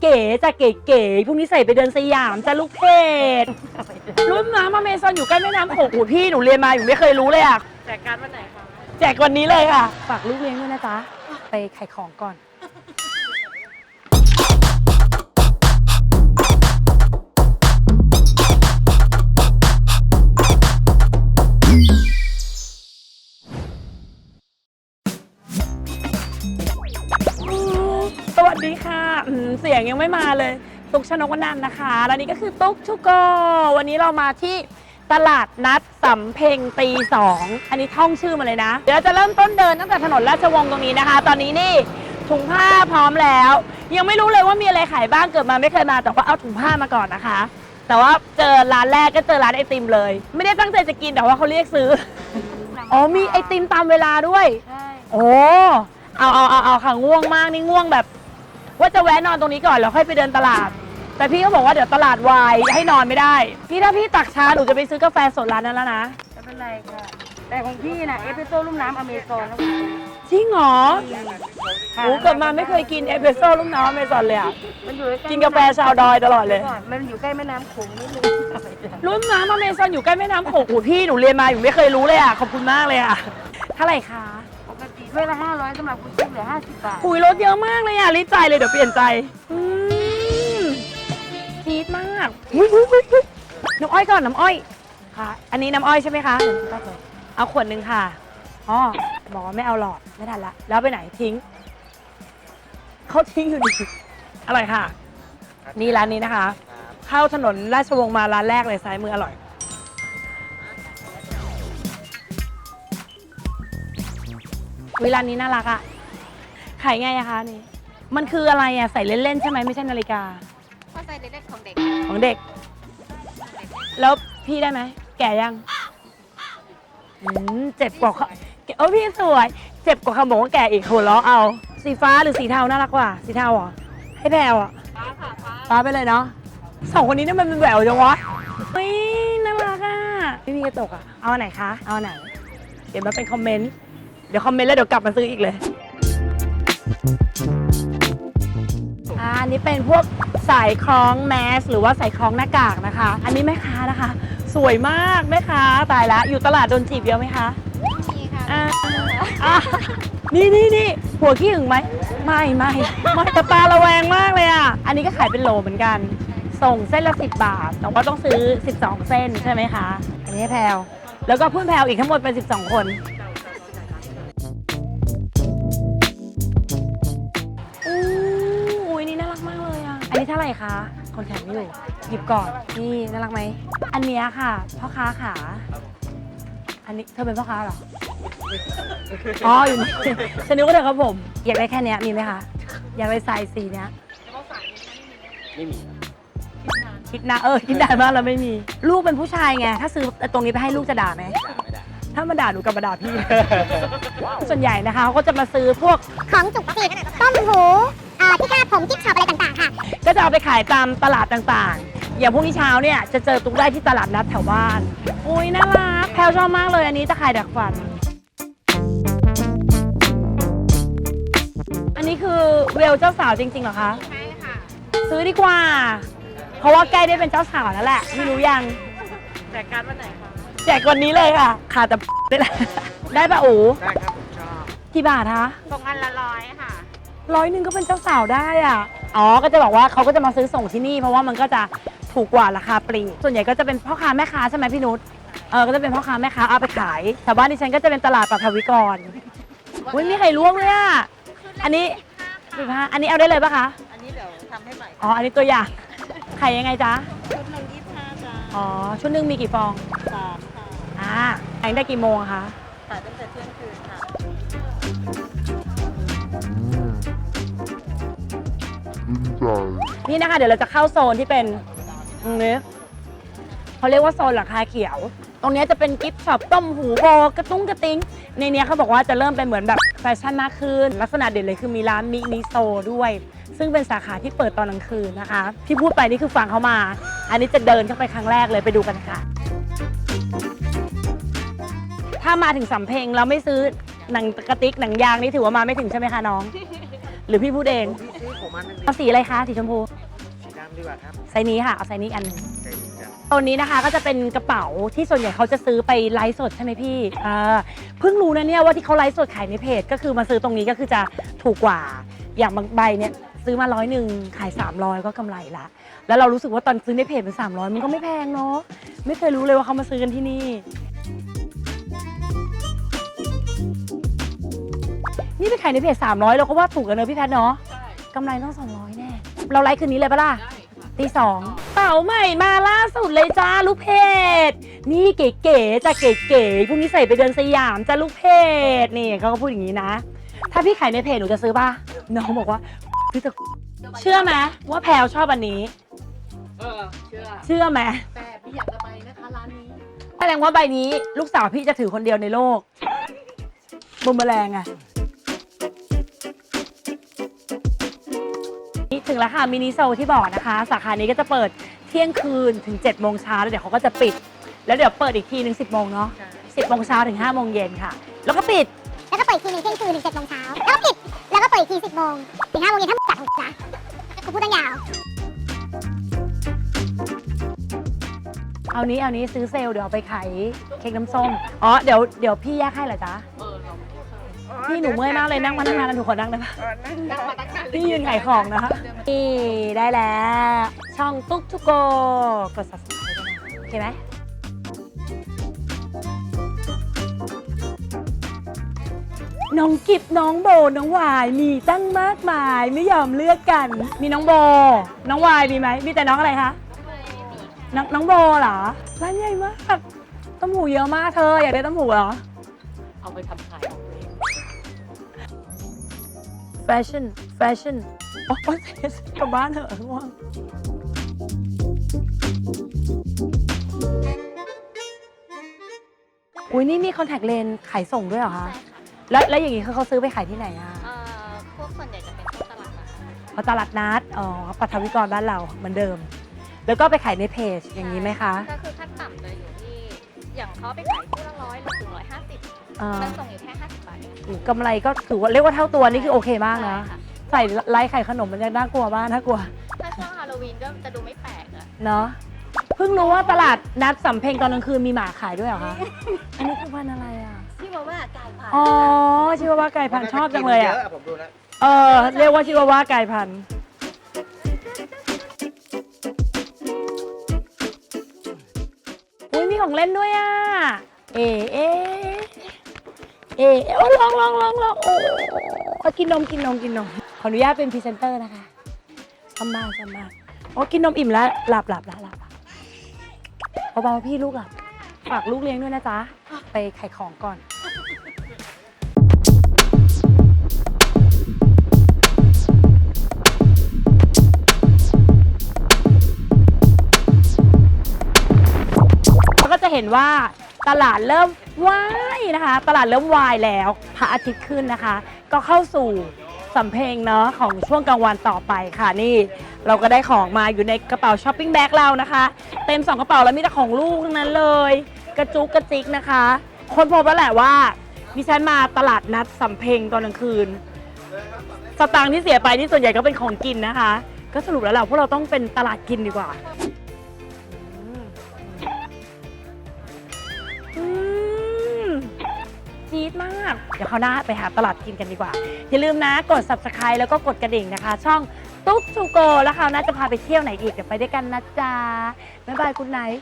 เก๋ๆจะเก๋ๆพรุ่งนี้ใส่ไปเดินสยามจะลูกเพจรุ่นน้ำอเมซอนอยู่ใกล้แม่น้ำโขงโอ้พี่หนูเรียนมาอยู่ไม่เคยรู้เลยอะแจกการดวันไหนคะแจกวันนี้เลยค่ะ ฝากลูกเลี้ยงด้วยนะจ๊ะ ไปขายของก่อน ม่มาเลยตุ๊กชนกวนันท์นะคะและนี่ก็คือตุ๊กชุกโก วันนี้เรามาที่ตลาดนัดสำเพ็งตีสองอันนี้ท่องชื่อมาเลยนะ เดี๋ยวเราจะเริ่มต้นเดินตั้งแต่ถนนราชวงศ์ตรงนี้นะคะ ตอนนี้นี่ถุงผ้าพร้อมแล้ว ยังไม่รู้เลยว่ามีอะไรขายบ้างเกิดมาไม่เคยมา แต่ว่าเอาถุงผ้ามาก่อนนะคะ แต่ว่าเจอร้านแรกก็เจอร้านไอติมเลย ไม่ได้ตั้งใจจะกินแต่ว่าเขาเรียกซื้ออ๋อมีไอติมตามเวลาด้วยใช่โอ้เอาเอาเอาเอาค่ะง่วงมากนี่ง่วงแบบ ว่าจะแวะนอนตรงนี้ก่อนแล้วค่อยไปเดินตลาด แต่พี่ก็บอกว่าเดี๋ยวตลาดวายให้นอนไม่ได้ พี่ถ้าพี่ตักช้าหนูจะไปซื้อกาแฟสดร้านนั้นแล้วนะ ไม่เป็นไรค่ะ แต่ของพี่น่ะเอสเปรสโซ่ลูกน้ำอเมซอนนะจริงเหรอโอ้เกิดมาไม่เคยกินเอสเปรสโซ่ลูกน้ำอเมซอนเลยอะ มันอยู่ใล้ๆกินกาแฟชาวดอยตลอดเลยก่อนมันอยู่ใกล้แม่น้ำโขงนิดนึงรุ่นน้ำอเมซอนอยู่ใกล้แม่น้ำโขงโอ้พี่หนูเรียนมาอยู่ไม่เคยรู้เลยอะขอบคุณมากเลยอะเท่าไหร่คะปกติ ถ้วยละห้าร้อยสำหรับคุณชิปเหลือห้าสิบบาทหุยรถเยอะมากเลยอะรีบจ่ายเลยเดี๋ยวเปลี่ยนใจอืมจี๊ดมากอุ๊ยอุ๊ยอุ๊ยอุ๊ยน้ำอ้อยก่อนน้ำอ้อยค่ะ อันนี้น้ำอ้อยใช่ไหมคะเอาขวดหนึ่งค่ะอ๋อบอกว่าไม่เอาหลอดไม่ทันละ แล้วไปไหนทิ้ง เขาทิ้งอยู่ดีอร่อยค่ะ นี่ร้านนี้นะคะ เข้าถนนราชวงศ์มาร้านแรกเลยซ้ายมืออร่อย วิร้านนี้น่ารักอะขายไงอะคะนี่ มันคืออะไรอะใส่เล่นๆใช่ไหมไม่ใช่นาฬิกาข้อใจเล็กๆของเด็กของเด็ก แล้วพี่ได้ไหม แก่ยังอืมเจ็บกว่าเขาเออพี่สวย เจ็บกว่าคำบอกว่าแก่อีกหัวเราะเอา สีฟ้าหรือสีเทาน่ารักกว่า สีเทาเหรอ ให้แพรวอะฟ้าค่ะฟ้าฟ้าไปเลยเนาะสองคนนี้เนี่ยมันเป็นแหววจังวะเฮ้ยน่ารักอะไม่มีกระจกอะเอาอันไหนคะ เอาอันไหน เดี๋ยวมาเป็นคอมเมนต์ เดี๋ยวคอมเมนต์แล้วเดี๋ยวกลับมาซื้ออีกเลย อ่าอันนี้เป็นพวกสายคล้องแมส หรือว่าสายคล้องหน้ากากนะคะ อันนี้แม่ค้านะคะ สวยมากแม่ค้าตายละอยู่ตลาดโดนจีบเยอะไหมคะ มีค่ะอ่า อ่านี่นี่นี่หัวขี้หึงไหมไม่ไม่ไม่แต่ตาระแวงมากเลยอะ อันนี้ก็ขายเป็นโหลเหมือนกัน ส่งเส้นละ 10 บาทแต่ว่าต้องซื้อ 12 เส้นใช่ไหมคะ อันนี้ให้แพลวแล้วก็เพื่อนแพลวอีกทั้งหมดเป็น 12 คน ร่คะ คนแถมอยู่หยิบก่อน นี่น่ารักไหม อันเนี้ยค่ะ พ่อค้าขา อันนี้เธอเป็นพ่อค้าเหรอ อ๋ออยู่นี่ฉันนึกว่าเธอครับผม อยากได้แค่เนี้ยมีไหมคะ อยากได้ไซส์สีเนี้ย ไม่มีคิดนะเออคิดได้มากแล้วไม่มี ลูกเป็นผู้ชายไง ถ้าซื้อตรงนี้ไปให้ลูกจะด่าไหมด่าไม่ได้ ถ้ามาด่าหนูกับมาด่าพี่ ส่วนใหญ่นะคะเขาก็จะมาซื้อพวก ของจุกจิกต้มหูเอ่อที่คาดผมกิ๊บช็อปอะไรต่างๆค่ะ ก็จะเอาไปขายตามตลาดต่างๆ อย่างพรุ่งนี้เช้าเนี่ยจะเจอตุ๊กได้ที่ตลาดนัดแถวบ้าน อุ้ยน่ารัก แพลวชอบมากเลยอันนี้ตะข่ายดักฟัน อันนี้คือเวลเจ้าสาวจริงๆเหรอคะ ใช่ค่ะ ซื้อดีกว่า เพราะว่าใกล้ได้เป็นเจ้าสาวแล้วแหละ ไม่รู้ยัง แจกการดวันไหนคะ แจกวันนี้เลยค่ะ ขาดแต่ ได้แหละ ได้ปะอูได้ครับผมชอบ กี่บาทคะส่งอันละร้อยค่ะ ร้อยหนึ่งก็เป็นเจ้าสาวได้อะ อ๋อ ก็จะบอกว่าเขาก็จะมาซื้อส่งที่นี่ เพราะว่ามันก็จะถูกกว่าราคาปลีก ส่วนใหญ่ก็จะเป็นพ่อค้าแม่ค้าใช่ไหมพี่นุช เออ ก็จะเป็นพ่อค้าแม่ค้าเอาไปขายแถวบ้านดิฉันก็จะเป็นตลาดปัทวิกรอุ้ยมีไข่ลวกเลยอะ อันนี้สิบห้าอันนี้เอาได้เลยปะคะ อันนี้เดี๋ยวทำให้ใหม่อ๋อ อันนี้ตัวอย่างไข่ยังไงจ๊ะ ชุดหนึ่งยี่สิบห้าจ้าอ๋อ ชุดหนึ่งมีกี่ฟอง สามค่ะอ่าขายได้กี่โมงอะคะขายตั้งแต่เที่ยงคืนค่ะ นี่นะคะ เดี๋ยวเราจะเข้าโซนที่เป็นตรงนี้เขาเรียกว่าโซนหลังคาเขียว ตรงนี้จะเป็นกิฟต์ช็อปต้มหูโบกระตุ้งกระติ้ง ในเนี้ยเขาบอกว่าจะเริ่มเป็นเหมือนแบบแฟชั่นมากขึ้น ลักษณะเด่นเลยคือมีร้านมินิโซด้วย ซึ่งเป็นสาขาที่เปิดตอนกลางคืนนะคะ ที่พูดไปนี่คือฟังเขามา อันนี้จะเดินเข้าไปครั้งแรกเลยไปดูกันค่ะ ถ้ามาถึงสำเพ็งแล้วไม่ซื้อหนังกระติกหนังยางนี่ถือว่ามาไม่ถึงใช่ไหมคะน้อง หรือพี่พูดเอง ผมมันนึงเอาสีอะไรคะสีชมพูสีดำดีกว่าครับไซส์นี้ค่ะเอาไซส์นี้อันหนึงใจดีจังตัวนี้นะคะก็จะเป็นกระเป๋าที่ส่วนใหญ่เขาจะซื้อไปไลฟ์สดใช่ไหมพี่อ่าเพิ่งรู้นะเนี่ยว่าที่เขาไลฟ์สดขายในเพจก็คือมาซื้อตรงนี้ก็คือจะถูกกว่าอย่างบางใบเนี่ยซื้อมาร้อยหนึ่งขาย 300 ก็กำไรละ แล้วเรารู้สึกว่าตอนซื้อในเพจเป็น300 มันก็ไม่แพงเนาะไม่เคยรู้เลยว่าเขามาซื้อกันที่นี่ นี่ไปขายในเพจ300เราก็ว่าถูกกันเนอะพี่แพทย์เนาะ กำไรต้อง 200 แน่ เราไลฟ์คืนนี้เลยปะล่ะตีสองเป๋าใหม่มาล่าสุดเลยจ้าลูกเพจนี่เก๋ๆจะเก๋ๆพรุ่งนี้ใส่ไปเดินสยามจ้าลูกเพจนี่เขาก็พูดอย่างนี้นะ ถ้าพี่ขายในเพจหนูจะซื้อป่ะน้องบอกว่าพี่จะเชื่อไหมว่าแพลวชอบอันนี้ เออเชื่อเชื่อไหมแต่พี่อยากจะไปนะคะร้านนี้แสดงว่าใบนี้ลูกสาวพี่จะถือคนเดียวในโลกบุมแมลงอะ ถึงแล้วค่ะมินิโซที่บอกนะคะ สาขานี้ก็จะเปิดเที่ยงคืนถึง7จ็ดโมงเช้าแล้วเดี๋ยวเขาก็จะปิด แล้วเดี๋ยวเปิดอีกทีหนึ่งสิบโมงเนาะสิบโมงเช้าถึง5้าโมงเย็นค่ะ แล้วก็ปิดแล้วก็เปิดอีกทีหนึ่งเที่ยงคืนถึงเจ็ดโมงเช้าแล้วก็ปิดแล้วก็เปิดอีกทีสิบโมงถึงห้าโมงเย็นถ้าจัดถูกนะกูพูดตั้งยาวเอานี้เอานี้ซื้อเซลล์เดี๋ยวเอาไปขายเค้กน้ำส้มอ๋อเดี๋ยวเดี๋ยวพี่แยกให้เหรอจ๊ะ พี่หนูเมื่อยมากเลยนั่งมาตั้งนานแล้วหนูขอนั่งได้ปะพี่ยืนขายของนะคะนี่ได้แล้ว ช่องตุ๊กทุกโกกด subscribe ด้วยนะโอเคไหมน้องกิบน้องโบน้องวายมีตั้งมากมายไม่ยอมเลือกกัน มีน้องโบ น้องวายมีไหมมีแต่น้องอะไรคะน้องน้องโบเหรอร้านใหญ่มากต้มหูเยอะมากเธออยากได้ต้มหูเหรอเอาไปทำขายของตัวเอง แฟชั่น แฟชั่นโอ้ยกลับบ้านเถอะง่วงอุ้ยนี่มีคอนแทคเลนส์ขายส่งด้วยเหรอคะแล้วแล้วอย่างงี้คือเขาซื้อไปขายที่ไหนอะเอ่อพวกส่วนใหญ่จะเป็นพวกตลาดนัดเอาตลาดนัดอ๋อปัทวิกรบ้านเราเหมือนเดิม แล้วก็ไปขายในเพจอย่างนี้ไหมคะ ก็คือขั้นต่ำจะอยู่ที่ อย่างเขาไปขายคู่ละร้อยถึงร้อยห้าสิบเอ่อมันส่งอยู่แค่ห้าสิบบาทเองโอ้กำไรก็ถือว่าเรียกว่าเท่าตัวนี่คือโอเคมากนะ ใช่ค่ใส่ไลฟ์ไข่ขนมมันยังน่ากลัวมากน่ากลัวถ้าช่วงฮาโลวีนก็จะดูไม่แปลกอะเนาะเพิ่งรู้ว่าตลาดนัดสำเพ็งตอนกลางคืนมีหมาขายด้วยเหรอคะอันนี้คือพันธุ์อะไรอะที่บอกว่าไก่ผ่านอ๋อชิวาว่าไก่พันธุ์ชอบจังเลยอะ ผมดูแล้ว เออเรียกว่าชิวาว่าไก่พันธุ์ มีของเล่นด้วยอะ เอเอเอโอ้ลองลองลองลองโอ้เอากินนมกินนมกินนม ขออนุญาตเป็นพรีเซนเตอร์นะคะสำมาทำมาโอ้กินนมอิ่มแล้วหลับหลับหลับหลับเบาๆพี่ลูกหลับ ฝากลูกเลี้ยงด้วยนะจ๊ะ ไปขายของก่อน จะเห็นว่าตลาดเริ่มวายนะคะ ตลาดเริ่มวายแล้วพระอาทิตย์ขึ้นนะคะ ก็เข้าสู่สำเพ็งเนาะของช่วงกลางวันต่อไปค่ะนี่ เราก็ได้ของมาอยู่ในกระเป๋าช้อปปิ้งแบ็คเรานะคะ เต็มสองกระเป๋าแล้วมีแต่ของลูกทั้งนั้นเลย กระจุกกระจิกนะคะ คนพบแล้วแหละว่าดิฉันมาตลาดนัดสำเพ็งตอนกลางคืน สตางค์ที่เสียไปนี่ส่วนใหญ่ก็เป็นของกินนะคะ ก็สรุปแล้วเราพวกเราต้องเป็นตลาดกินดีกว่าี๊ดมาก เดี๋ยวเขาวหน้าไปหาตลาดกินกันดีกว่า อย่าลืมนะกด subscribe แล้วก็กดกระดิ่งนะคะ ช่องตุ๊กชูโกแล้วคราวหน้าจะพาไปเที่ยวไหนอีกเดี๋ยวไปด้วยกันนะจ๊ะบ๊ายบายคุณไนท์